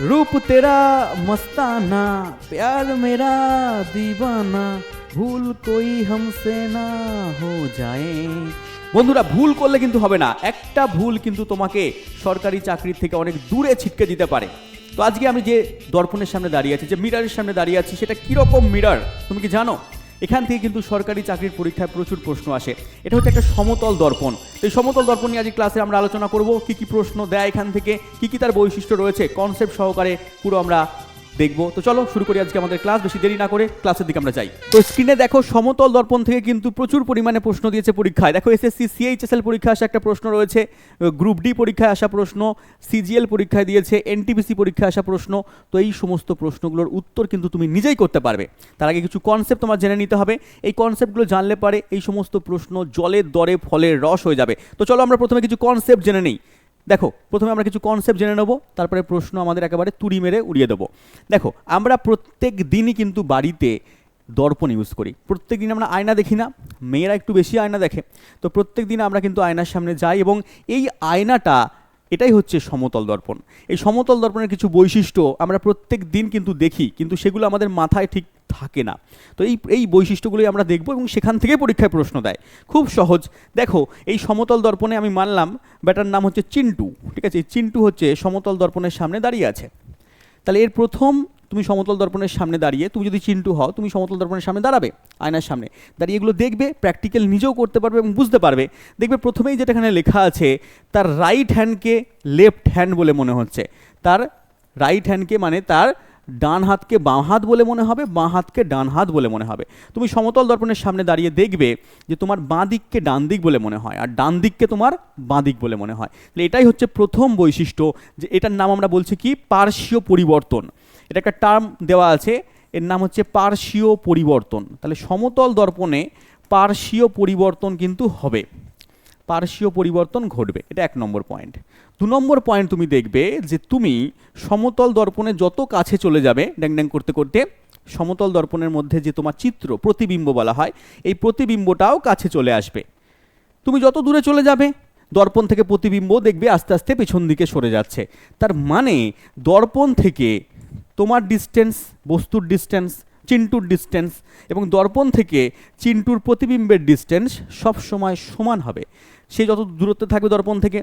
रूप तेरा मस्ताना प्यार मेरा दीवाना ভুল कोई हमसे ना हो जाए বন্ধুরা ভুল করলে কিন্তু হবে না একটা ভুল কিন্তু তোমাকে সরকারি চাকরির থেকে অনেক দূরে ছিটকে দিতে পারে তো আজকে আমি যে দর্পণের সামনে দাঁড়িয়ে আছি যে মিরারের সামনে দাঁড়িয়ে আছি সেটা কীরকম মিরার তুমি কি জানো এখান থেকে কিন্তু সরকারি চাকরির পরীক্ষায় প্রচুর প্রশ্ন আসে। এটা হচ্ছে একটা সমতল দর্পণ। এই সমতল দর্পণ নিয়ে আজকে ক্লাসে আমরা আলোচনা করব, কি কি প্রশ্ন দেয় এখান থেকে, কি কি তার বৈশিষ্ট্য রয়েছে। কনসেপ্ট সহকারে পুরো আমরা দেখব। তো চলো, শুরু করি আজকে আমাদের ক্লাস বেশি দেরি না করে ক্লাসের দিকে আমরা যাই। তো স্ক্রিনে দেখো, সমতল দর্পণ থেকে কিন্তু প্রচুর পরিমাণে প্রশ্ন দিয়েছে পরীক্ষায়। দেখো এসএসসি সিএইচএসএল পরীক্ষায় আসা একটা প্রশ্ন রয়েছে গ্রুপ ডি পরীক্ষায় আসা প্রশ্ন সিজিএল পরীক্ষায় দিয়েছে এনটিপিসি পরীক্ষায় আসা প্রশ্ন। তো এই সমস্ত প্রশ্নগুলোর উত্তর কিন্তু তুমি নিজেই করতে পারবে। তার আগে কিছু কনসেপ্ট তোমার জেনে নিতে হবে। এই কনসেপ্টগুলো জানলে পারে এই সমস্ত প্রশ্ন জলের দরে ফলের রস হয়ে যাবে। তো চলো, আমরা প্রথমে কিছু কনসেপ্ট জেনে নিই। দেখো, প্রথমে আমরা কিছু কনসেপ্ট জেনে নেব, তারপরে প্রশ্ন আমাদের একেবারে তুড়ি মেরে উড়িয়ে দেবো। দেখো, আমরা প্রত্যেক দিনই কিন্তু বাড়িতে দর্পণ ইউজ করি। প্রত্যেক দিন আমরা আয়না দেখি না, মেয়েরা একটু বেশি আয়না দেখে। তো প্রত্যেক দিন আমরা কিন্তু আয়নার সামনে যাই এবং এই আয়নাটা এটাই হচ্ছে সমতল দর্পণ। এই সমতল দর্পণের কিছু বৈশিষ্ট্য আমরা প্রত্যেক দিন কিন্তু দেখি, কিন্তু সেগুলো আমাদের মাথায় ঠিক থাকে না। তো এই এই বৈশিষ্ট্যগুলোই আমরা দেখব এবং সেখান থেকে পরীক্ষায় প্রশ্ন দেয়। খুব সহজ। দেখো, এই সমতল দর্পণে আমি মানলাম, ব্যাটার নাম হচ্ছে চিন্টু, ঠিক আছে? চিন্টু হচ্ছে সমতল দর্পণের সামনে দাঁড়িয়ে আছে। তাহলে এর প্রথম তুমি সমতল দর্পণের সামনে দাঁড়িয়ে, তুমি যদি চিন্টু হও, তুমি সমতল দর্পণের সামনে দাঁড়াবে, আয়নার সামনে। দাঁড়িয়ে এগুলো দেখবে প্র্যাকটিক্যাল নিজেও করতে পারবে এবং বুঝতে পারবে। দেখবে প্রথমেই যেটা এখানে লেখা আছে, তার রাইট হ্যান্ডকে লেফট হ্যান্ড বলে মনে হচ্ছে। তার রাইট হ্যান্ডকে মানে তার ডান হাতকে বাঁ হাত বলে মনে হবে, বাঁ হাতকে ডান হাত বলে মনে হবে। তুমি সমতল দর্পণের সামনে দাঁড়িয়ে দেখবে যে তোমার বাঁ দিককে ডান দিক বলে মনে হয়, আর ডান দিককে তোমার বাঁ দিক বলে মনে হয়। তাহলে এটাই হচ্ছে প্রথম বৈশিষ্ট্য, যে এটার নাম আমরা বলছি কি? পার্শ্বীয় পরিবর্তন এটা একটা টার্ম দেওয়া আছে, এর নাম হচ্ছে পার্শ্বীয় পরিবর্তন। তাহলে সমতল দর্পণে পার্শ্বীয় পরিবর্তন কিন্তু হবে। পার্শ্বীয় পরিবর্তন ঘটবে, এটা এক নম্বর পয়েন্ট দু নম্বর পয়েন্ট তুমি দেখবে যে তুমি সমতল দর্পণে যত কাছে চলে যাবে, ড্যাং ড্যাং করতে করতে, সমতল দর্পণের মধ্যে যে তোমার চিত্র, প্রতিবিম্ব বলা হয়, এই প্রতিবিম্বটাও কাছে চলে আসবে। তুমি যত দূরে চলে যাবে, দর্পণ থেকে প্রতিবিম্ব দেখবে আস্তে আস্তে পেছন দিকে সরে যাচ্ছে। তার মানে দর্পণ থেকে তোমার ডিস্টেন্স বস্তুর ডিস্টেন্স চিন্টুর ডিস্টেন্স এবং দর্পণ থেকে চিন্টুর প্রতিবিম্বের ডিস্টেন্স সব সময় সমান হবে। সে যত দূরত্বে থাকবে দর্পণ থেকে,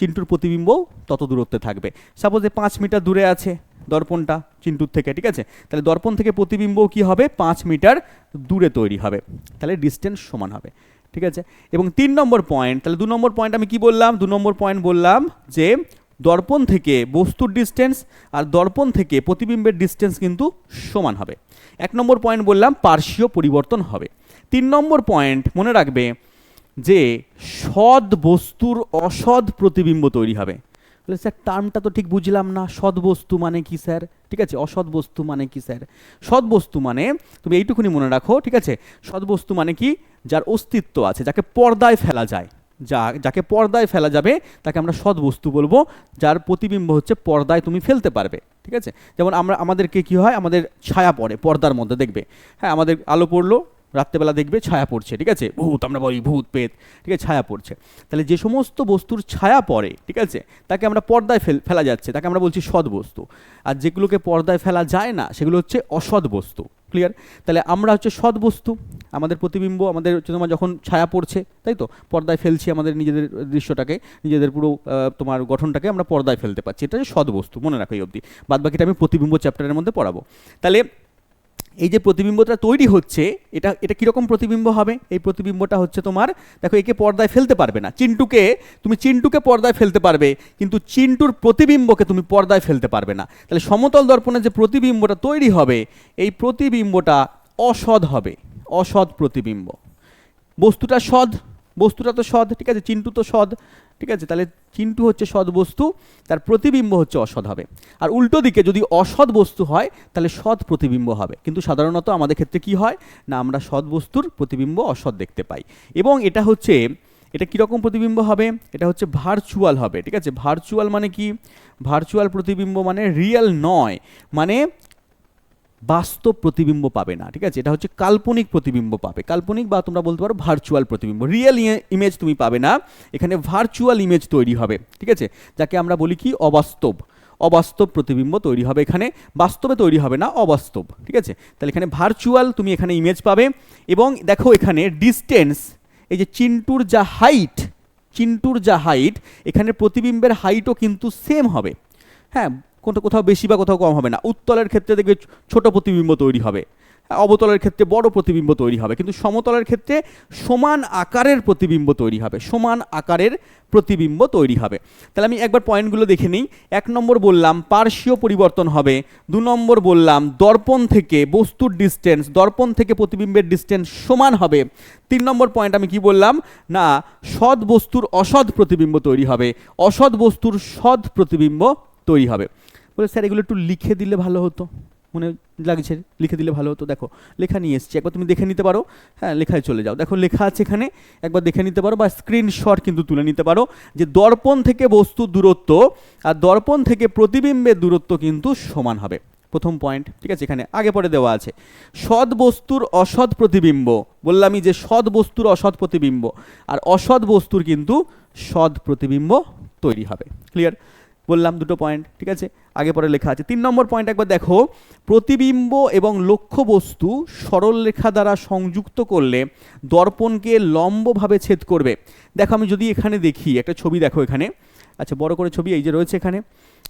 চিন্টুর প্রতিবিম্বও তত দূরত্বে থাকবে। সাপোজ পাঁচ মিটার দূরে আছে দর্পণটা চিন্টুর থেকে, ঠিক আছে? তাহলে দর্পণ থেকে প্রতিবিম্বও কি হবে? পাঁচ মিটার দূরে তৈরি হবে। তাহলে ডিস্টেন্স সমান হবে, ঠিক আছে? এবং তিন নম্বর পয়েন্ট তাহলে দু নম্বর পয়েন্ট আমি কি বললাম? দু নম্বর পয়েন্ট বললাম যে দর্পণ থেকে বস্তুর ডিস্টেন্স আর দর্পণ থেকে প্রতিবিম্বের ডিস্টেন্স কিন্তু সমান হবে। এক নম্বর পয়েন্ট বললাম, পার্শ্বীয় পরিবর্তন হবে। তিন নম্বর পয়েন্ট মনে রাখবে যে সৎ বস্তুর অসৎ প্রতিবিম্ব তৈরি হবে। বলে, স্যার টার্মটা তো ঠিক বুঝলাম না। সৎ বস্তু মানে কি, স্যার? ঠিক আছে, অসৎ বস্তু মানে কি, স্যার? সৎ বস্তু মানে তুমি এইটুকুনি মনে রাখো, ঠিক আছে? সৎ বস্তু মানে কি? যার অস্তিত্ব আছে, যাকে পর্দায় ফেলা যায়। যা, যাকে পর্দায় ফেলা যাবে, তাকে আমরা সৎ বস্তু বলব, যার প্রতিবিম্ব হচ্ছে পর্দায় তুমি ফেলতে পারবে, ঠিক আছে? যেমন আমরা, আমাদেরকে কি হয়? আমাদের ছায়া পড়ে পর্দার মধ্যে, দেখবে? হ্যাঁ আমাদের আলো পড়ল, রাত্রেবেলা দেখবে ছায়া পড়ছে, ঠিক আছে? ভূত, আমরা বলি ভূত, পেত, ঠিক আছে? ছায়া পড়ছে। তাহলে যে সমস্ত বস্তুর ছায়া পড়ে, ঠিক আছে? তাকে আমরা পর্দায় ফেল, ফেলা যাচ্ছে, তাকে আমরা বলছি সৎ বস্তু আর যেগুলোকে পর্দায় ফেলা যায় না, সেগুলো হচ্ছে অসৎ বস্তু ক্লিয়ার তাহলে আমরা হচ্ছে সৎ বস্তু আমাদের প্রতিবিম্ব, আমাদের হচ্ছে তোমার যখন ছায়া পড়ছে, তাই তো? পর্দায় ফেলছি আমাদের নিজেদের দৃশ্যটাকে, নিজেদের পুরো তোমার গঠনটাকে আমরা পর্দায় ফেলতে পারছি। এটা হচ্ছে সৎ বস্তু মনে রাখো এই অবধি। বাদ বাকিটা আমি প্রতিবিম্ব চ্যাপ্টারের মধ্যে পড়াবো। তাহলে এই যে প্রতিবিম্বটা তৈরি হচ্ছে, এটা এটা কীরকম প্রতিবিম্ব হবে? এই প্রতিবিম্বটা হচ্ছে তোমার, দেখো, একে পর্দায় ফেলতে পারবে না। চিন্টুকে, তুমি চিন্টুকে পর্দায় ফেলতে পারবে, কিন্তু চিন্টুর প্রতিবিম্বকে তুমি পর্দায় ফেলতে পারবে না। তাহলে সমতল দর্পণে যে প্রতিবিম্বটা তৈরি হবে, এই প্রতিবিম্বটা অসৎ হবে, অসৎ প্রতিবিম্ব। বস্তুটা সৎ বস্তুটা তো সৎ, ঠিক আছে? চিন্টু তো সৎ, ঠিক আছে? তাহলে চিন্টু হচ্ছে সৎ বস্তু, তার প্রতিবিম্ব হচ্ছে অসৎ হবে। আর উল্টো দিকে যদি অসৎ বস্তু হয়, তাহলে সৎ প্রতিবিম্ব হবে। কিন্তু সাধারণত আমাদের ক্ষেত্রে কি হয়? না, আমরা সৎ বস্তুর প্রতিবিম্ব অসৎ দেখতে পাই। এবং এটা হচ্ছে, এটা কীরকম প্রতিবিম্ব হবে? এটা হচ্ছে ভার্চুয়াল হবে, ঠিক আছে? ভার্চুয়াল মানে কি? ভার্চুয়াল প্রতিবিম্ব মানে রিয়েল নয়। মানে বাস্তব প্রতিবিম্ব পাবে না, ঠিক আছে? এটা হচ্ছে কাল্পনিক প্রতিবিম্ব পাবে। কাল্পনিক বা তোমরা বলতে পারো ভার্চুয়াল প্রতিবিম্ব। রিয়েল ইমেজ তুমি পাবে না, এখানে ভার্চুয়াল ইমেজ তৈরি হবে, ঠিক আছে? যাকে আমরা বলি কি? অবাস্তব। অবাস্তব প্রতিবিম্ব তৈরি হবে এখানে। বাস্তবে তৈরি হবে না, অবাস্তব, ঠিক আছে? তাহলে এখানে ভার্চুয়াল তুমি এখানে ইমেজ পাবে এবং দেখো এখানে ডিস্টেন্স এই যে চিন্টুর যা হাইট চিন্টুর যা হাইট এখানে প্রতিবিম্বের হাইটও কিন্তু সেম হবে। হ্যাঁ কোথাও কোথাও বেশি বা কোথাও কম হবে না। উত্তলের ক্ষেত্রে দেখবে ছোট প্রতিবিম্ব তৈরি হবে। অবতলের ক্ষেত্রে বড় প্রতিবিম্ব তৈরি হবে। কিন্তু সমতলের ক্ষেত্রে সমান আকারের প্রতিবিম্ব তৈরি হবে। সমান আকারের প্রতিবিম্ব তৈরি হবে। তাহলে আমি একবার পয়েন্টগুলো দেখে নিই। এক নম্বর বললাম, পার্শ্বীয় পরিবর্তন হবে। দু নম্বর বললাম, দর্পণ থেকে বস্তুর ডিস্টেন্স দর্পণ থেকে প্রতিবিম্বের ডিস্টেন্স সমান হবে। তিন নম্বর পয়েন্ট আমি কি বললাম? না, সৎ বস্তুর অসৎ প্রতিবিম্ব তৈরি হবে। অসৎ বস্তুর সৎ প্রতিবিম্ব তৈরি হবে। বলে, স্যার, এগুলো একটু লিখে দিলে ভালো হতো। মনে লাগছে, লিখে দিলে ভালো হতো। দেখো, লেখা নিয়ে এসছি। একবার তুমি দেখে নিতে পারো। হ্যাঁ লেখায় চলে যাও। দেখো, লেখা আছে এখানে। একবার দেখে নিতে পারো বা স্ক্রিনশট কিন্তু তুলে নিতে পারো যে দর্পণ থেকে বস্তুর দূরত্ব আর দর্পণ থেকে প্রতিবিম্বের দূরত্ব কিন্তু সমান হবে। প্রথম পয়েন্ট ঠিক আছে? এখানে আগে পরে দেওয়া আছে। সৎ বস্তুর অসৎ প্রতিবিম্ব। বললামই যে সৎ বস্তুর অসৎ প্রতিবিম্ব। আর অসৎ বস্তুর কিন্তু সৎ প্রতিবিম্ব তৈরি হবে। ক্লিয়ার বললাম দুটো পয়েন্ট ঠিক আছে? আগে পরে লেখা আছে। তিন নম্বর পয়েন্ট একবার দেখো। প্রতিবিম্ব এবং লক্ষ্য বস্তু সরল রেখা দ্বারা সংযুক্ত করলে দর্পণকে লম্বভাবে ছেদ করবে। দেখো, আমি যদি এখানে দেখি, একটা ছবি দেখো এখানে। আচ্ছা বড় করে ছবি, এই যে রয়েছে এখানে।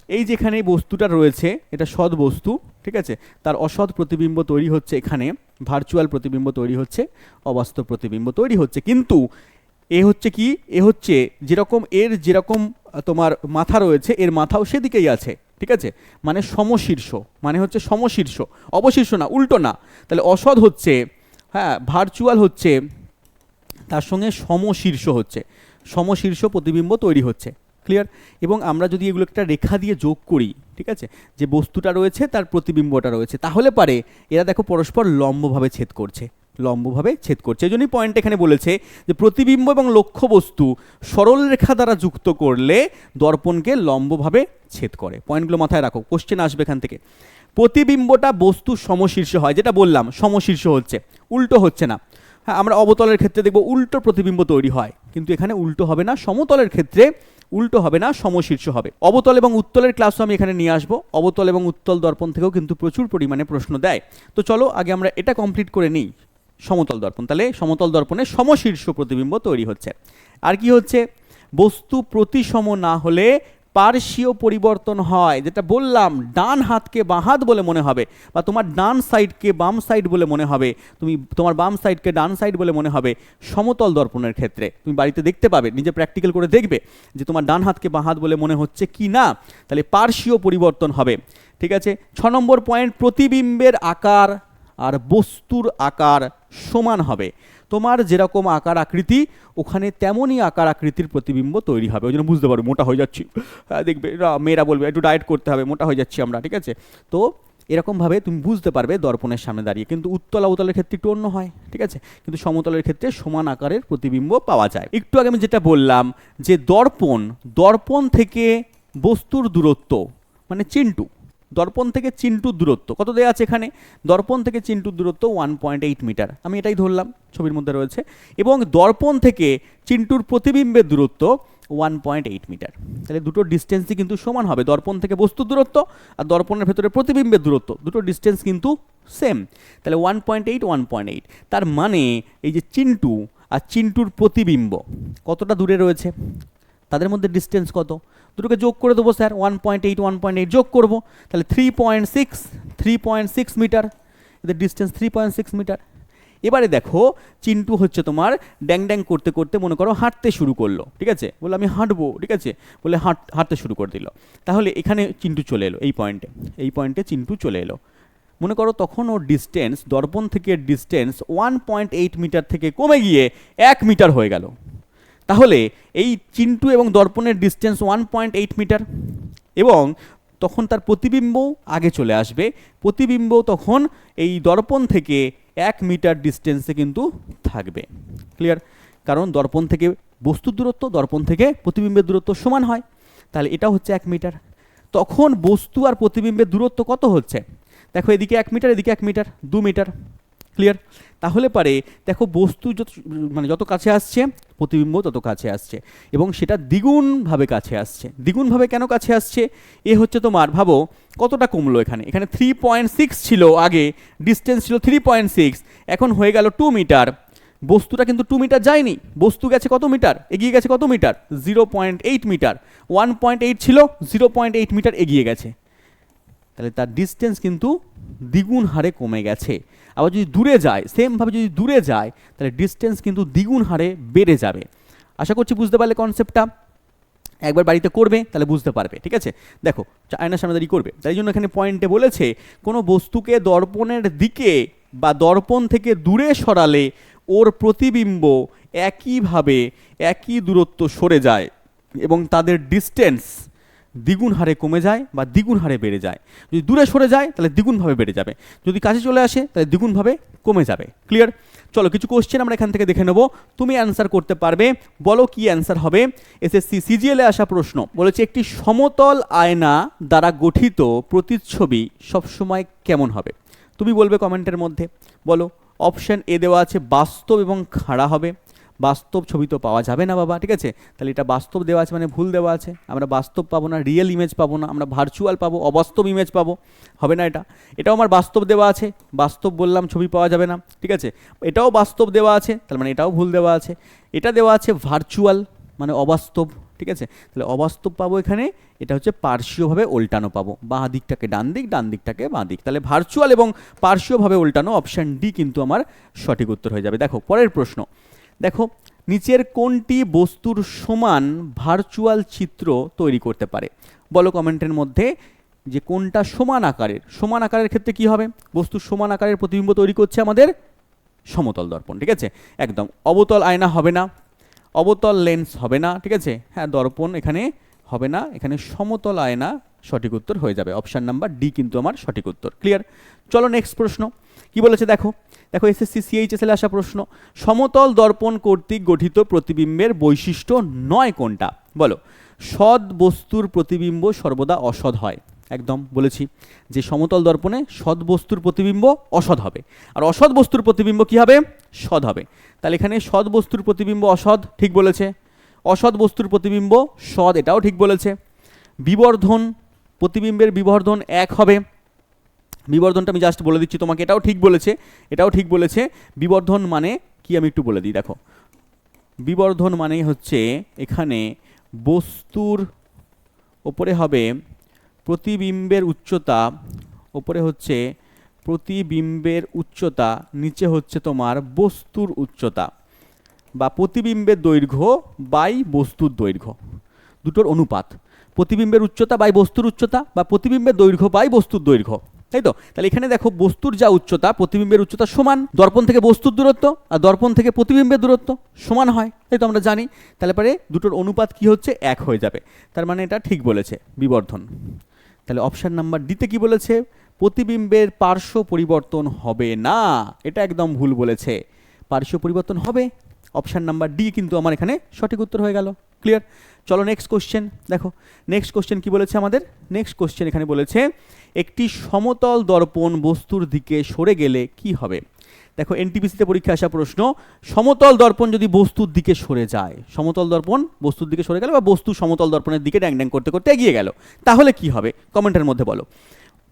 এই যেখানে বস্তুটা রয়েছে, এটা সৎ বস্তু, ঠিক আছে? তার অসৎ প্রতিবিম্ব তৈরি হচ্ছে এখানে ভার্চুয়াল প্রতিবিম্ব তৈরি হচ্ছে, অবাস্তব প্রতিবিম্ব তৈরি হচ্ছে। কিন্তু এ হচ্ছে কি? এ হচ্ছে যেরকম এর যেরকম তোমার মাথা রয়েছে, এর মাথাও সেদিকেই আছে, ঠিক আছে? মানে সমশীর্ষ মানে হচ্ছে সমশীর্ষ, অবশীর্ষ না, উল্টো না। তাহলে অসৎ হচ্ছে হ্যাঁ ভার্চুয়াল হচ্ছে, তার সঙ্গে সমশীর্ষ হচ্ছে, সমশীর্ষ প্রতিবিম্ব তৈরি হচ্ছে ক্লিয়ার এবং আমরা যদি এগুলো একটা রেখা দিয়ে যোগ করি, ঠিক আছে? যে বস্তুটা রয়েছে, তার প্রতিবিম্বটা রয়েছে, তাহলে পারে, এরা দেখো পরস্পর লম্বভাবে ছেদ করছে। লম্বভাবে ছেদ করছে। এই জন্যই পয়েন্ট এখানে বলেছে যে প্রতিবিম্ব এবং লক্ষ্য বস্তু সরল রেখা দ্বারা যুক্ত করলে দর্পণকে লম্বভাবে ছেদ করে। পয়েন্টগুলো মাথায় রাখো। কোশ্চেন আসবে এখান থেকে। প্রতিবিম্বটা বস্তুর সমশীর্ষ হয়। যেটা বললাম, সমশীর্ষ হচ্ছে। উল্টো হচ্ছে না। হ্যাঁ আমরা অবতলের ক্ষেত্রে দেখব উল্টো প্রতিবিম্ব তৈরি হয়। কিন্তু এখানে উল্টো হবে না, সমতলের ক্ষেত্রে উল্টো হবে না, সমশীর্ষ হবে। অবতল এবং উত্তলের ক্লাসও আমি এখানে নিয়ে আসব। অবতল এবং উত্তল দর্পণ থেকেও কিন্তু প্রচুর পরিমাণে প্রশ্ন দেয়। তো চলো, আগে আমরা এটা কমপ্লিট করে নিই। সমতল দর্পণ। তাহলে সমতল দর্পণে সমশীর্ষ প্রতিবিম্ব তৈরি হচ্ছে। আর কি হচ্ছে? বস্তু প্রতিসম না হলে পার্শ্বীয় পরিবর্তন হয়। যেটা বললাম, ডান হাতকে বাঁ হাত বলে মনে হবে বা তোমার ডান সাইডকে বাম সাইড বলে মনে হবে। তুমি, তোমার বাম সাইডকে ডান সাইড বলে মনে হবে সমতল দর্পণের ক্ষেত্রে। তুমি বাড়িতে দেখতে পাবে, নিজে প্র্যাকটিক্যাল করে দেখবে যে তোমার ডান হাতকে বাঁ হাত বলে মনে হচ্ছে কি না। তাহলে পার্শ্বীয় পরিবর্তন হবে। ঠিক আছে? ছ নম্বর পয়েন্ট প্রতিবিম্বের আকার। আর বস্তুর আকার সমান হবে। তোমার যেরকম আকার আকৃতি ওখানে তেমনই আকার আকৃতির প্রতিবিম্ব তৈরি হবে। ওই জন্য বুঝতে পারবে মোটা হয়ে যাচ্ছি। হ্যাঁ, দেখবে মেয়েরা বলবে একটু ডায়েট করতে হবে মোটা হয়ে যাচ্ছি আমরা ঠিক আছে? তো এরকমভাবে তুমি বুঝতে পারবে দর্পণের সামনে দাঁড়িয়ে। কিন্তু উত্তল অবতলের ক্ষেত্রে একটু অন্য হয় ঠিক আছে? কিন্তু সমতলের ক্ষেত্রে সমান আকারের প্রতিবিম্ব পাওয়া যায়। একটু আগে আমি যেটা বললাম যে দর্পণ দর্পণ থেকে বস্তুর দূরত্ব মানে চিন্টু দর্পণ থেকে চিন্টুর দূরত্ব, কত দেওয়া আছে এখানে? দর্পণ থেকে চিন্টুর দূরত্ব ওয়ান পয়েন্ট এইট মিটার। আমি এটাই ধরলাম, ছবির মধ্যে রয়েছে। এবং দর্পণ থেকে চিন্টুর প্রতিবিম্বের দূরত্ব ওয়ান পয়েন্ট এইট মিটার। তাহলে দুটো ডিস্টেন্সই কিন্তু সমান হবে। দর্পণ থেকে বস্তুর দূরত্ব আর দর্পণের ভেতরে প্রতিবিম্বের দূরত্ব। দুটো ডিস্টেন্স কিন্তু সেম তাহলে one point eight one point eight তার মানে এই যে চিন্টু আর চিন্টুর প্রতিবিম্ব কতটা দূরে রয়েছে? তাদের মধ্যে ডিস্টেন্স কত? দুটোকে যোগ করে দেবো, sir. One point eight one point eight যোগ করব। তাহলে three point six three point six metre. এদের distance three point six metre. এবারে দেখো, চিন্টু হচ্ছে তোমার ড্যাং ড্যাং করতে করতে, মনে করো, হাঁটতে শুরু করল। ঠিক আছে? বলে আমি হাঁটবো। ঠিক আছে? বলে হাঁট, হাঁটতে শুরু করে দিল। তাহলে এখানে চিন্টু চলে এলো, এই পয়েন্টে এই পয়েন্টে চিন্টু চলে এলো। মনে করো, তখন ওর ডিস্টেন্স দর্পণ থেকে distance one point eight metre থেকে কমে গিয়ে এক মিটার হয়ে গেল। তাহলে এই চিন্টু এবং দর্পণের distance one point eight metre এবং তখন তার প্রতিবিম্ব আগে চলে আসবে। প্রতিবিম্ব তখন এই দর্পণ থেকে এক মিটার ডিস্টেন্সে কিন্তু থাকবে। ক্লিয়ার কারণ দর্পণ থেকে বস্তুর দূরত্ব, দর্পণ থেকে প্রতিবিম্বের দূরত্ব সমান হয়। তাহলে এটা হচ্ছে এক মিটার তখন বস্তু আর প্রতিবিম্বের দূরত্ব কত হচ্ছে? দেখো এদিকে এক মিটার এদিকে এক মিটার দু মিটার ক্লিয়ার তাহলে পারে দেখো বস্তু যত মানে যত কাছে আসছে, প্রতিবিম্ব তত কাছে আসছে। এবং সেটা দ্বিগুণভাবে কাছে আসছে। দ্বিগুণভাবে কেন কাছে আসছে? এ হচ্ছে তোমার, ভাবো, কতটা কমলো এখানে? এখানে থ্রি পয়েন্ট সিক্স ছিল আগে ডিস্টেন্স ছিল থ্রি পয়েন্ট সিক্স এখন হয়ে গেল টু মিটার বস্তুটা কিন্তু টু মিটার যায়নি। বস্তু গেছে কত মিটার এগিয়ে গেছে কত metre zero point eight metre one point eight ছিল জিরো পয়েন্ট এইট মিটার এগিয়ে গেছে। তাহলে তার ডিস্টেন্স কিন্তু দ্বিগুণ হারে কমে গেছে। আবার যদি দূরে যায় সেমভাবে যদি দূরে যায়, তাহলে ডিস্টেন্স কিন্তু দ্বিগুণ হারে বেড়ে যাবে। আশা করছি বুঝতে পারলে কনসেপ্টটা একবার বাড়িতে করবে, তাহলে বুঝতে পারবে, ঠিক আছে? দেখো আয়নার সামনে দাঁড়িয়ে করবে। তাই জন্য এখানে পয়েন্টে বলেছে, কোনো বস্তুকে দর্পণের দিকে বা দর্পণ থেকে দূরে সরালে ওর প্রতিবিম্ব একইভাবে একই দূরত্ব সরে যায় এবং তাদের ডিস্টেন্স দ্বিগুণ হারে কমে যায় বা দ্বিগুণ হারে বেড়ে যায়। যদি দূরে সরে যায়, তাহলে দ্বিগুণভাবে বেড়ে যাবে। যদি কাছে চলে আসে, তাহলে দ্বিগুণভাবে কমে যাবে। ক্লিয়ার চলো, কিছু কোশ্চেন আমরা এখান থেকে দেখে নেব। তুমি অ্যান্সার করতে পারবে। বলো কি অ্যান্সার হবে? এসএসসি সিজিএলে আসা প্রশ্ন। বলেছে, একটি সমতল আয়না দ্বারা গঠিত প্রতিচ্ছবি সবসময় কেমন হবে? তুমি বলবে কমেন্টের মধ্যে। বলো অপশান এ দেওয়া আছে, বাস্তব এবং খাড়া হবে। বাস্তব ছবি তো পাওয়া যাবে না বাবা, ঠিক আছে? তাহলে এটা বাস্তব দেওয়া আছে মানে ভুল দেওয়া আছে। আমরা বাস্তব পাবো না রিয়েল ইমেজ পাবো না, আমরা ভার্চুয়াল পাবো, অবাস্তব ইমেজ পাবো। হবে না এটা? এটাও আমার বাস্তব দেওয়া আছে, বাস্তব বললাম ছবি পাওয়া যাবে না, ঠিক আছে? এটাও বাস্তব দেওয়া আছে তার মানে এটাও ভুল দেওয়া আছে। এটা দেওয়া আছে ভার্চুয়াল মানে অবাস্তব, ঠিক আছে? তাহলে অবাস্তব পাবো এখানে, এটা হচ্ছে পার্শ্বীয়ভাবে উল্টানো পাবো। বাঁ দিকটাকে ডান দিক, ডান দিকটাকে বাঁ দিক। তাহলে ভার্চুয়াল এবং পার্শ্বীয়ভাবে উল্টানো অপশান ডি কিন্তু আমার সঠিক উত্তর হয়ে যাবে। দেখো, পরের প্রশ্ন। দেখো, নিচের কোনটি বস্তুর সমান ভার্চুয়াল চিত্র তৈরি করতে পারে? বলো কমেন্টের মধ্যে যে কোনটা সমান আকারের। সমান আকারের ক্ষেত্রে কি হবে? বস্তুর সমান আকারের প্রতিবিম্ব তৈরি করছে আমাদের সমতল দর্পণ, ঠিক আছে? একদম অবতল আয়না হবে না, অবতল লেন্স হবে না, ঠিক আছে? হ্যাঁ দর্পণ এখানে হবে না, এখানে সমতল আয়না সঠিক উত্তর হয়ে যাবে। অপশান নাম্বার ডি কিন্তু আমার সঠিক উত্তর ক্লিয়ার চলো নেক্সট প্রশ্ন। কি বলেছে দেখো? দেখো এসএসসি সিএইচএসএল আসা প্রশ্ন, সমতল দর্পণ কর্তৃক গঠিত প্রতিবিম্বের বৈশিষ্ট্য নয় কোনটা? বলো, সৎ বস্তুর প্রতিবিম্ব সর্বদা অসৎ হয়। একদম বলেছি যে সমতল দর্পণে সৎ বস্তুর প্রতিবিম্ব অসৎ হবে। আর অসৎ বস্তুর প্রতিবিম্ব কি হবে? সৎ হবে। তাহলে এখানে সৎ বস্তুর প্রতিবিম্ব অসৎ ঠিক বলেছে। অসৎ বস্তুর প্রতিবিম্ব সৎ, এটাও ঠিক বলেছে। বিবর্ধন, প্রতিবিম্বের বিবর্ধন এক হবে। বিবর্ধনটা আমি জাস্ট বলে দিচ্ছি তোমাকে, এটাও ঠিক বলেছে, এটাও ঠিক বলেছে। বিবর্ধন মানে কি আমি একটু বলে দিই, দেখো। বিবর্ধন মানে হচ্ছে এখানে বস্তুর ওপরে হবে প্রতিবিম্বের উচ্চতা, ওপরে হচ্ছে প্রতিবিম্বের উচ্চতা, নিচে হচ্ছে তোমার বস্তুর উচ্চতা বা প্রতিবিম্বের দৈর্ঘ্য বাই বস্তুর দৈর্ঘ্য। দুটোর অনুপাত। প্রতিবিম্বের উচ্চতা বাই বস্তুর উচ্চতা বা প্রতিবিম্বের দৈর্ঘ্য বাই বস্তুর দৈর্ঘ্য। তাই তো? তাহলে এখানে দেখো বস্তুর যা উচ্চতা, প্রতিবিম্বের উচ্চতা সমান। দর্পণ থেকে বস্তুর দূরত্ব আর দর্পণ থেকে প্রতিবিম্বের দূরত্ব সমান হয়। তাই তো আমরা জানি। তাহলে পরে দুটোর অনুপাত কি হচ্ছে? এক হয়ে যাবে। তার মানে এটা ঠিক বলেছে বিবর্ধন। তাহলে অপশান নাম্বার ডিতে কি বলেছে? প্রতিবিম্বের পার্শ্ব পরিবর্তন হবে না। এটা একদম ভুল বলেছে। পার্শ্ব পরিবর্তন হবে অপশান নাম্বার ডি কিন্তু আমার এখানে সঠিক উত্তর হয়ে গেল। ক্লিয়ার চলো নেক্সট কোশ্চেন দেখো। নেক্সট কোশ্চেন কি বলেছে আমাদের? নেক্সট কোশ্চেন এখানে বলেছে, একটি সমতল দর্পণ বস্তুর দিকে সরে গেলে কি হবে? দেখো এনটিপিসিতে পরীক্ষা আসা প্রশ্ন, সমতল দর্পণ যদি বস্তুর দিকে সরে যায়, সমতল দর্পণ বস্তুর দিকে সরে গেল বা বস্তু সমতল দর্পণের দিকে ড্যাং ড্যাং করতে করতে এগিয়ে গেল, তাহলে কি হবে? কমেন্টের মধ্যে বলো।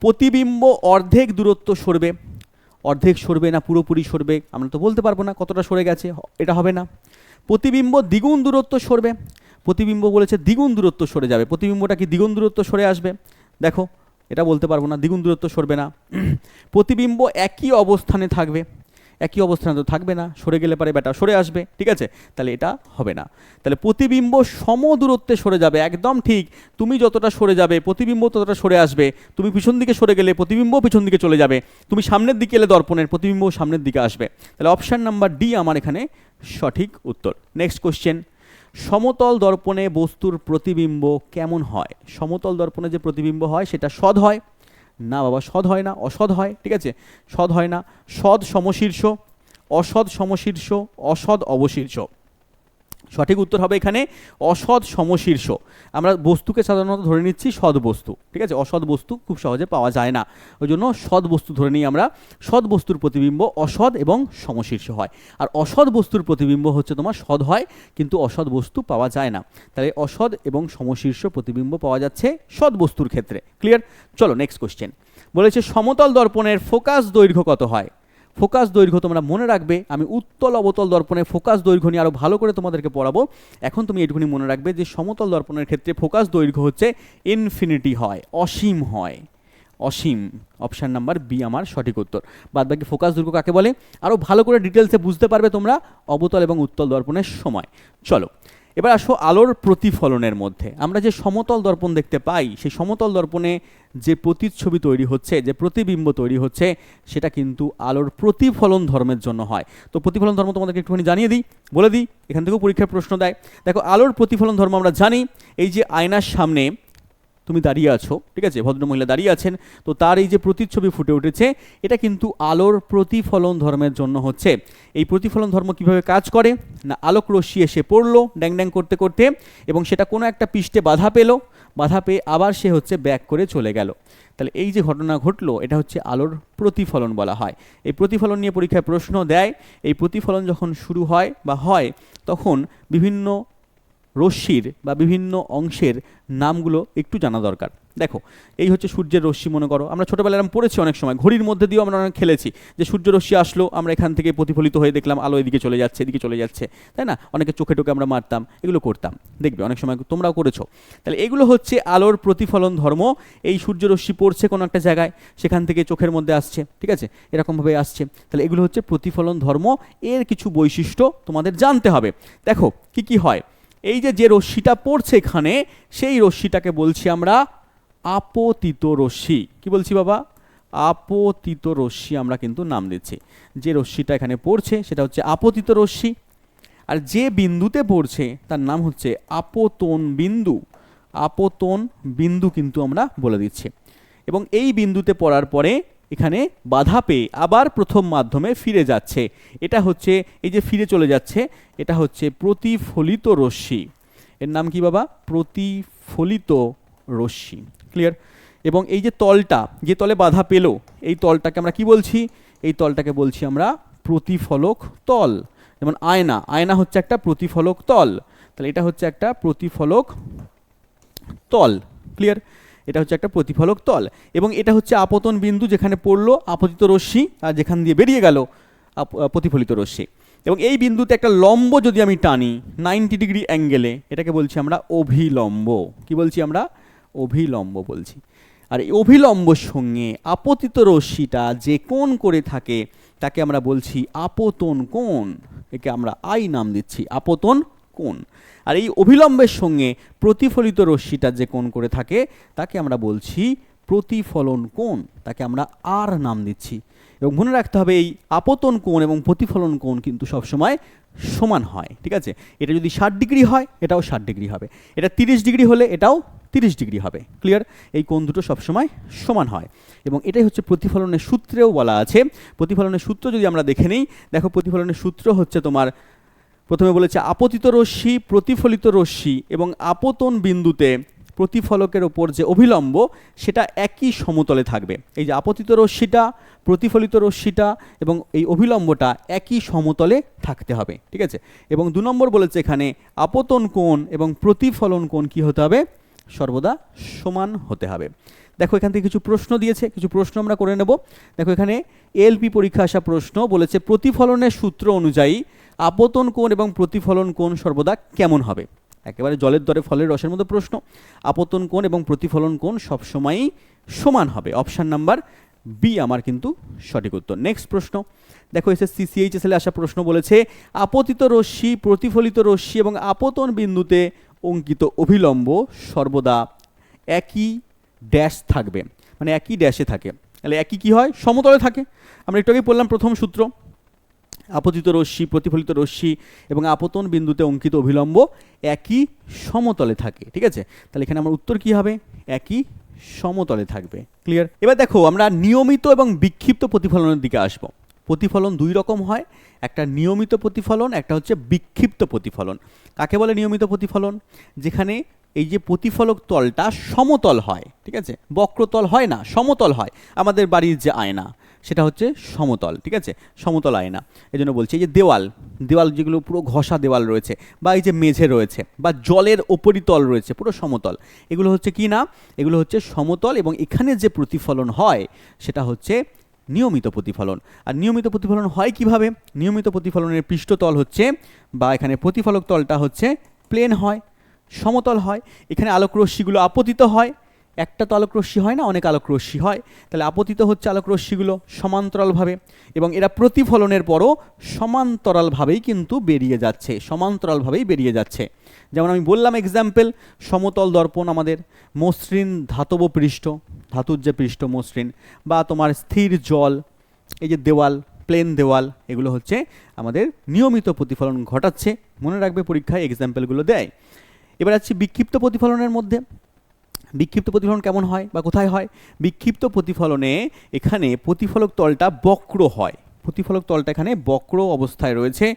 প্রতিবিম্ব অর্ধেক দূরত্ব সরবে অর্ধেক সরবে না, পুরোপুরি সরবে, আমরা তো বলতে পারব না কতটা সরে গেছে, এটা হবে না। প্রতিবিম্ব দ্বিগুণ দূরত্ব সরবে, প্রতিবিম্ব বলেছে দ্বিগুণ দূরত্ব সরে যাবে। প্রতিবিম্বটা কি দ্বিগুণ দূরত্ব সরে আসবে? দেখো, এটা বলতে পারব না, দ্বিগুণ দূরত্ব সরবে না। প্রতিবিম্ব একই অবস্থানে থাকবে একই অবস্থানে তো থাকবে না, সরে গেলে পারে বেটা সরে আসবে, ঠিক আছে? তাহলে এটা হবে না। তাহলে প্রতিবিম্ব সম দূরত্বে সরে যাবে, একদম ঠিক। তুমি যতটা সরে যাবে, প্রতিবিম্ব ততটা সরে আসবে। তুমি পিছন দিকে সরে গেলে প্রতিবিম্ব পিছন দিকে চলে যাবে। তুমি সামনের দিকে এলে দর্পণের প্রতিবিম্ব সামনের দিকে আসবে। তাহলে অপশান নাম্বার ডি আমার এখানে সঠিক উত্তর। নেক্সট কোশ্চেন সমতল দর্পণে বস্তুর প্রতিবিম্ব কেমন হয়? সমতল দর্পণে যে প্রতিবিম্ব হয়, সেটা সদ হয়। না বাবা সদ হয় না, অসৎ হয়, ঠিক আছে? সদ হয় না সদ সমশীর্ষ, অসৎ সমশীর্ষ অসদ অবশীর্ষ। সঠিক উত্তর হবে এখানে অসৎ সমশীর্ষ। আমরা বস্তুকে সাধারণত ধরে নিচ্ছি সৎ বস্তু, ঠিক আছে? অসৎ বস্তু খুব সহজে পাওয়া যায় না। ওই জন্য সৎ বস্তু ধরে নিই আমরা। সৎ বস্তুর প্রতিবিম্ব অসৎ এবং সমশীর্ষ হয়। আর অসৎ বস্তুর প্রতিবিম্ব হচ্ছে তোমার সৎ হয়, কিন্তু অসৎ বস্তু পাওয়া যায় না। তাহলে অসৎ এবং সমশীর্ষ প্রতিবিম্ব পাওয়া যাচ্ছে সৎ বস্তুর ক্ষেত্রে। ক্লিয়ার চলো নেক্সট কোশ্চেন বলেছে, সমতল দর্পণের ফোকাস দৈর্ঘ্য কত হয়? ফোকাস দৈর্ঘ্য তোমরা মনে রাখবে, আমি উত্তল অবতল দর্পণে ফোকাস দৈর্ঘ্য নিয়ে আরও ভালো করে তোমাদেরকে পড়াবো। এখন তুমি এটুকুনি মনে রাখবে যে সমতল দর্পণের ক্ষেত্রে ফোকাস দৈর্ঘ্য হচ্ছে ইনফিনিটি হয়, অসীম হয়। অসীম অপশান নাম্বার বি আমার সঠিক উত্তর। বাদ বাকি ফোকাস দৈর্ঘ্য কাকে বলে? আরও ভালো করে ডিটেলসে বুঝতে পারবে তোমরা, অবতল এবং উত্তল দর্পণের সময়। চলো এবার আসো আলোর প্রতিফলনের মধ্যে। আমরা যে সমতল দর্পণ দেখতে পাই, সেই সমতল দর্পণে যে প্রতিচ্ছবি তৈরি হচ্ছে, যে প্রতিবিম্ব তৈরি হচ্ছে, সেটা কিন্তু আলোর প্রতিফলন ধর্মের জন্য হয়। তো প্রতিফলন ধর্ম তোমাদেরকে একটুখানি জানিয়ে দিই, বলে দিই, এখান থেকেও পরীক্ষার প্রশ্ন দেয়। দেখো, আলোর প্রতিফলন ধর্ম আমরা জানি, এই যে আয়নার সামনে তুমি দাঁড়িয়ে আছো, ঠিক আছে? ভদ্রমহিলা দাঁড়িয়ে আছেন। তো তার এই যে প্রতিচ্ছবি ফুটে উঠেছে, এটা কিন্তু আলোর প্রতিফলন ধর্মের জন্য হচ্ছে। এই প্রতিফলন ধর্ম কীভাবে কাজ করে? না, আলোক রশ্মি এসে পড়ল ড্যাং ড্যাং করতে করতে এবং সেটা কোনো একটা পৃষ্ঠে বাধা পেল। বাধা পেয়ে আবার সে হচ্ছে ব্যাক করে চলে গেল। তাহলে এই যে ঘটনা ঘটলো, এটা হচ্ছে আলোর প্রতিফলন বলা হয়। এই প্রতিফলন নিয়ে পরীক্ষায় প্রশ্ন দেয়। এই প্রতিফলন যখন শুরু হয় বা হয়, তখন বিভিন্ন রশ্মির বা বিভিন্ন অংশের নামগুলো একটু জানা দরকার। দেখো, এই হচ্ছে সূর্যের রশ্মি মনে করো। আমরা ছোটোবেলায় এরকম পড়েছি অনেক সময়। ঘড়ির মধ্যে দিয়েও আমরা অনেক খেলেছি। যে সূর্য রশ্মি আসলো, আমরা এখান থেকে প্রতিফলিত হয়ে দেখলাম, আলো এদিকে চলে যাচ্ছে, এদিকে চলে যাচ্ছে। তাই না? অনেকে চোখে টোকে আমরা মারতাম, এগুলো করতাম। দেখবে, অনেক সময় তোমরাও করেছ। তাহলে এগুলো হচ্ছে আলোর প্রতিফলন ধর্ম। এই সূর্য রশ্মি পড়ছে কোনো একটা জায়গায়, সেখান থেকে চোখের মধ্যে আসছে, ঠিক আছে? এরকমভাবে আসছে। তাহলে এগুলো হচ্ছে প্রতিফলন ধর্ম। এর কিছু বৈশিষ্ট্য তোমাদের জানতে হবে। দেখো, কি কি হয়? এই যে যে রশ্মিটা পড়ছে এখানে, সেই রশ্মিটাকে বলছি আমরা আপতিত রশ্মি। কি বলছি বাবা? আপতিত রশ্মি আমরা কিন্তু নাম দিচ্ছি। যে রশ্মিটা এখানে পড়ছে, সেটা হচ্ছে আপতিত রশ্মি। আর যে বিন্দুতে পড়ছে, তার নাম হচ্ছে আপতন বিন্দু। আপতন বিন্দু কিন্তু আমরা বলে দিচ্ছি। এবং এই বিন্দুতে পড়ার পরে এখানে বাধা পেয়ে আবার প্রথম মাধ্যমে ফিরে যাচ্ছে। এটা হচ্ছে, এই যে ফিরে চলে যাচ্ছে, এটা হচ্ছে প্রতিফলিত রশ্মি। এর নাম কি বাবা? প্রতিফলিত রশ্মি। ক্লিয়ার এবং এই যে তলটা, যে তলে বাধা পেল, এই তলটাকে আমরা কি বলছি? এই তলটাকে বলছি আমরা প্রতিফলক তল। যেমন আয়না আয়না হচ্ছে একটা প্রতিফলক তল। তাহলে এটা হচ্ছে একটা প্রতিফলক তল। ক্লিয়ার এটা হচ্ছে একটা প্রতিফলক তল। এবং এটা হচ্ছে আপতন বিন্দু যেখানে পড়ল, আপতিত রশ্মি, আর যেখান দিয়ে বেরিয়ে গেল প্রতিফলিত রশ্মি। এবং এই বিন্দুতে একটা লম্ব যদি আমি টানি, নাইনটি ডিগ্রি অ্যাঙ্গেলে, এটাকে বলছি আমরা অভিলম্ব। কি বলছি আমরা? অভিলম্ব বলছি। আর এই অভিলম্বর সঙ্গে আপতিত রশ্মিটা যে কোণ করে থাকে, তাকে আমরা বলছি আপতন কোণ। একে আমরা আই নাম দিচ্ছি, আপতন কোণ। আর এই অভিলম্বের সঙ্গে প্রতিফলিত রশ্মিটা যে কোণ করে থাকে, তাকে আমরা বলছি প্রতিফলন কোণ। তাকে আমরা আর নাম দিচ্ছি। এবং মনে রাখতে হবে এই আপতন কোণ এবং প্রতিফলন কোণ কিন্তু সবসময় সমান হয়, ঠিক আছে? এটা যদি ষাট ডিগ্রি হয়, এটাও ষাট ডিগ্রি হবে। এটা তিরিশ ডিগ্রি হলে এটাও তিরিশ ডিগ্রি হবে। ক্লিয়ার এই কোণ দুটো সবসময় সমান হয়। এবং এটাই হচ্ছে প্রতিফলনের সূত্রেও বলা আছে। প্রতিফলনের সূত্র যদি আমরা দেখে নিই, দেখো প্রতিফলনের সূত্র হচ্ছে তোমার প্রথমে বলেছে, আপতিত রশ্মি, প্রতিফলিত রশ্মি এবং আপতন বিন্দুতে প্রতিফলকের ওপর যে অভিলম্ব, সেটা একই সমতলে থাকবে। এই যে আপতিত রশ্মিটা, প্রতিফলিত রশ্মিটা এবং এই অভিলম্বটা একই সমতলে থাকতে হবে। ঠিক আছে? এবং দু নম্বর বলেছে এখানে, আপতন কোণ এবং প্রতিফলন কোণ কি হতে হবে? সর্বদা সমান হতে হবে। দেখো এখান থেকে কিছু প্রশ্ন দিয়েছে, কিছু প্রশ্ন আমরা করে নেব। দেখো এখানে এলপি পরীক্ষা আসা প্রশ্ন বলেছে, প্রতিফলনের সূত্র অনুযায়ী আপতন কোণ এবং প্রতিফলন কোণ সর্বদা কেমন হবে? একেবারে জলের দরে ফলের রসের মতো প্রশ্ন। আপতন কোণ এবং প্রতিফলন কোণ সবসময়ই সমান হবে। অপশান নাম্বার বি আমার কিন্তু সঠিক উত্তর। নেক্সট প্রশ্ন। দেখো এসে সিসিএইচএসএল আসা প্রশ্ন বলেছে, আপতিত রশ্মি, প্রতিফলিত রশ্মি এবং আপতন বিন্দুতে অঙ্কিত অভিলম্ব সর্বদা একই ড্যাশ থাকবে। মানে একই ড্যাশে থাকে। তাহলে একই কি হয়? সমতলে থাকে। আমরা একটু আগে বললাম প্রথম সূত্র। আপতিত রশ্মি, প্রতিফলিত রশ্মি এবং আপতন বিন্দুতে অঙ্কিত অভিলম্ব একই সমতলে থাকে। ঠিক আছে? তাহলে এখানে আমার উত্তর কি হবে? একই সমতলে থাকবে। ক্লিয়ার এবার দেখো, আমরা নিয়মিত এবং বিক্ষিপ্ত প্রতিফলনের দিকে আসব। প্রতিফলন দুই রকম হয়। একটা নিয়মিত প্রতিফলন, একটা হচ্ছে বিক্ষিপ্ত প্রতিফলন। কাকে বলে নিয়মিত প্রতিফলন? যেখানে এই যে প্রতিফলক তলটা সমতল হয়, ঠিক আছে? বক্রতল হয় না, সমতল হয়। আমাদের বাড়ির যে আয়না, সেটা হচ্ছে সমতল, ঠিক আছে? সমতল আয়না। এই জন্য বলছি, এই যে দেওয়াল দেওয়াল যেগুলো পুরো ঘষা দেওয়াল রয়েছে, বা এই যে মেঝে রয়েছে, বা জলের ওপরিতল রয়েছে, পুরো সমতল। এগুলো হচ্ছে কি না? এগুলো হচ্ছে সমতল এবং এখানে যে প্রতিফলন হয়, সেটা হচ্ছে নিয়মিত প্রতিফলন। আর নিয়মিত প্রতিফলন হয় কীভাবে? নিয়মিত প্রতিফলনের পৃষ্ঠতল হচ্ছে, বা এখানে প্রতিফলক তলটা হচ্ছে প্লেন হয় সমতল হয়, এখানে আলোকরশ্মিগুলো আপতিত হয়। একটা তো আলোকরশ্মি হয় না, অনেক আলোকরশ্মি হয়। তাহলে আপতিত হচ্ছে আলোকরশ্মিগুলো সমান্তরালভাবে এবং এরা প্রতিফলনের পরও সমান্তরালভাবেই কিন্তু বেরিয়ে যাচ্ছে, সমান্তরালভাবেই বেরিয়ে যাচ্ছে। যেমন আমি বললাম এক্সাম্পল সমতল দর্পণ আমাদের, মসৃণ ধাতব পৃষ্ঠ, ধাতুর যে পৃষ্ঠ মসৃণ, বা তোমার স্থির জল, এই যে দেওয়াল প্লেন দেওয়াল, এগুলো হচ্ছে আমাদের নিয়মিত প্রতিফলন ঘটাচ্ছে। মনে রাখবে পরীক্ষায় এক্সাম্পলগুলো দেয়। এবার আসছি বিক্ষিপ্ত প্রতিফলনের মধ্যে। বিক্ষিপ্ত প্রতিফলন কেমন হয় বা কোথায় হয়? বিক্ষিপ্ত প্রতিফলনে এখানে প্রতিফলক তলটা বক্র হয়। প্রতিফলক তলটা এখানে বক্র অবস্থায় রয়েছে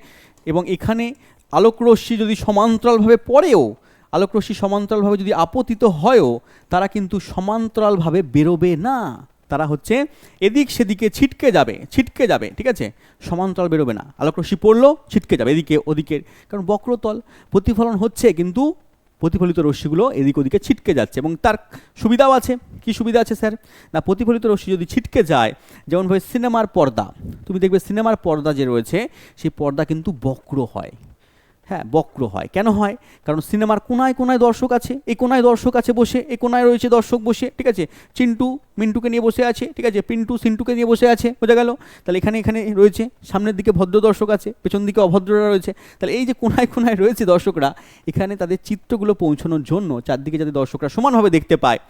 এবং এখানে আলোকরশ্মি যদি সমান্তরালভাবে পড়েও আলোকরশ্মি সমান্তরালভাবে যদি আপতিত হয়ও, তারা কিন্তু সমান্তরালভাবে বেরোবে না। তারা হচ্ছে এদিক সেদিকে ছিটকে যাবে ছিটকে যাবে, ঠিক আছে? সমান্তরাল বেরোবে না। আলোকরশ্মি পড়ল, ছিটকে যাবে, এদিকে ওদিকে কারণ বক্রতল প্রতিফলন হচ্ছে কিন্তু প্রতিফলিত রশ্মিগুলো এদিক ওদিকে ছিটকে যাচ্ছে এবং তার সুবিধাও আছে। কি সুবিধা আছে, স্যার? না, প্রতিফলিত রশ্মি যদি ছিটকে যায়, যেমন ভাবে সিনেমার পর্দা, তুমি দেখবে সিনেমার পর্দা যে রয়েছে, সেই পর্দা কিন্তু বক্র হয়। হ্যাঁ বক্র হয়। কেন হয়? কারণ সিনেমার কোনায় কোনায় দর্শক আছে, এই কোনায় দর্শক আছে বসে, এই কোনায় রয়েছে দর্শক বসে, ঠিক আছে? চিন্টু মিন্টুকে নিয়ে বসে আছে, ঠিক আছে? পিন্টু সিন্টুকে নিয়ে বসে আছে, বোঝা গেল? তাহলে এখানে এখানে রয়েছে, সামনের দিকে ভদ্র দর্শক আছে, পেছন দিকে অভদ্ররা রয়েছে। তাহলে এই যে কোনায় কোনায় রয়েছে দর্শকরা, এখানে তাদের চিত্রগুলো পৌঁছানোর জন্য চারদিকে যাতে দর্শকরা সমানভাবে দেখতে পায়,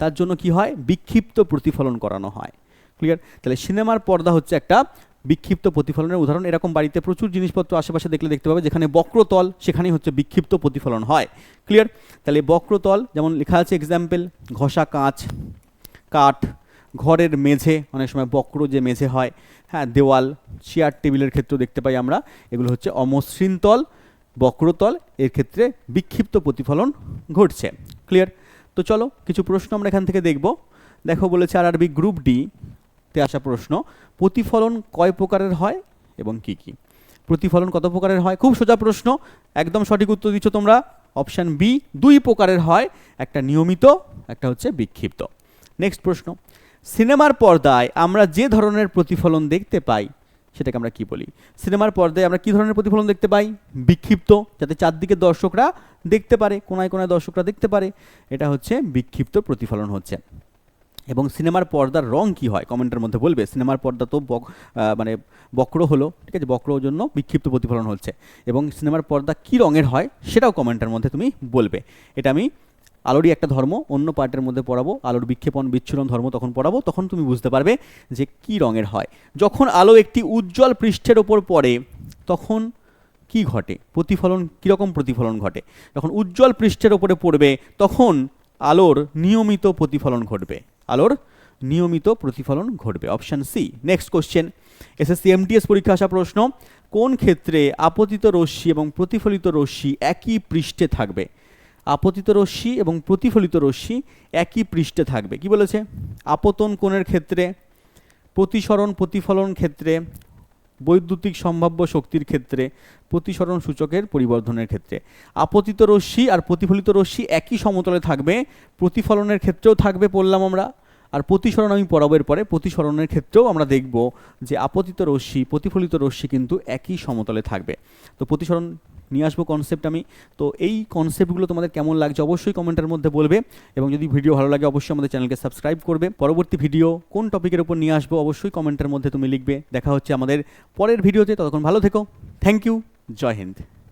তার জন্য কি হয়? বিক্ষিপ্ত প্রতিফলন করানো হয়। ক্লিয়ার তাহলে সিনেমার পর্দা হচ্ছে একটা বিক্ষিপ্ত প্রতিফলনের উদাহরণ। এরকম বাড়িতে প্রচুর জিনিসপত্র আশেপাশে দেখলে দেখতে পাবে, যেখানে বক্রতল, সেখানেই হচ্ছে বিক্ষিপ্ত প্রতিফলন হয়। ক্লিয়ার তাহলে বক্রতল, যেমন লেখা আছে এক্সাম্পল ঘষা কাঁচ, কাঠ, ঘরের মেঝে, অনেক সময় বক্র যে মেঝে হয় হ্যাঁ দেওয়াল চেয়ার টেবিলের ক্ষেত্রেও দেখতে পাই আমরা, এগুলো হচ্ছে অমসৃণ তল, বক্রতল, এর ক্ষেত্রে বিক্ষিপ্ত প্রতিফলন ঘটছে। ক্লিয়ার তো চলো, কিছু প্রশ্ন আমরা এখান থেকে দেখব। দেখো বলেছে আর আরবি গ্রুপ ডি তে আসা প্রশ্ন, প্রতিফলন কয় প্রকারের হয় এবং কি কি? প্রতিফলন কত প্রকারের হয়? খুব সোজা প্রশ্ন, একদম সঠিক উত্তর দিচ্ছ তোমরা। অপশান বি, দুই প্রকারের হয়, একটা নিয়মিত, একটা হচ্ছে বিক্ষিপ্ত। নেক্সট প্রশ্ন, সিনেমার পর্দায় আমরা যে ধরনের প্রতিফলন দেখতে পাই, সেটাকে আমরা কি বলি? সিনেমার পর্দায় আমরা কি ধরনের প্রতিফলন দেখতে পাই? বিক্ষিপ্ত, যাতে চারদিকে দর্শকরা দেখতে পারে, কোনায় কোনায় দর্শকরা দেখতে পারে। এটা হচ্ছে বিক্ষিপ্ত প্রতিফলন হচ্ছে। এবং সিনেমার পর্দার রং কি হয়? কমেন্টের মধ্যে বলবে, সিনেমার পর্দা তো মানে বক্র হলো। ঠিক আছে বক্র জন্য বিক্ষিপ্ত প্রতিফলন হচ্ছে। এবং সিনেমার পর্দা কি রঙের হয় সেটাও কমেন্টের মধ্যে তুমি বলবে। এটা আমি আলোরই একটা ধর্ম, অন্য পার্টের মধ্যে পড়াবো, আলোর বিক্ষেপণ, বিচ্ছুরণ ধর্ম তখন পড়াবো, তখন তুমি বুঝতে পারবে যে কি রঙের হয়। যখন আলো একটি উজ্জ্বল পৃষ্ঠের ওপর পড়ে, তখন কি ঘটে? প্রতিফলন, কীরকম প্রতিফলন ঘটে? যখন উজ্জ্বল পৃষ্ঠের ওপরে পড়বে, তখন আলোর নিয়মিত প্রতিফলন ঘটবে। আলোর নিয়মিত প্রতিফলন ঘটবে। Option C next question SSC MTS পরীক্ষা আসা প্রশ্ন, কোন ক্ষেত্রে আপতিত রশ্মি এবং প্রতিফলিত রশ্মি একই পৃষ্ঠে থাকবে? আপতিত রশ্মি এবং প্রতিফলিত রশ্মি একই পৃষ্ঠে থাকবে। কি বলেছে? আপতন কোণের ক্ষেত্রে, প্রতিসরণ প্রতিফলন ক্ষেত্রে বৈদ্যুতিক সম্ভাব্য শক্তির ক্ষেত্রে, প্রতিসরণ সূচকের পরিবর্ধনের ক্ষেত্রে। আপতিত রশ্মি আর প্রতিফলিত রশ্মি একই সমতলে থাকবে, প্রতিফলনের ক্ষেত্রেও থাকবে পড়লাম আমরা। আর প্রতিসরণ আমি পড়াবের পরে প্রতিসরণের ক্ষেত্রেও আমরা দেখব যে, আপতিত রশ্মি, প্রতিফলিত রশ্মি কিন্তু একই সমতলে থাকবে। তো প্রতিসরণ নিয়ে আসব কনসেপ্ট আমি। তো এই কনসেপ্টগুলো তোমাদের কেমন লাগছে অবশ্যই কমেন্টের মধ্যে বলবে। এবং যদি ভিডিও ভালো লাগে, অবশ্যই আমাদের চ্যানেলকে সাবস্ক্রাইব করবে। পরবর্তী ভিডিও কোন টপিকের উপর নিয়ে আসব, অবশ্যই কমেন্টের মধ্যে তুমি লিখবে। দেখা হচ্ছে আমাদের পরের ভিডিওতে ততক্ষণ ভালো থেকো। থ্যাংক ইউ জয় হিন্দ।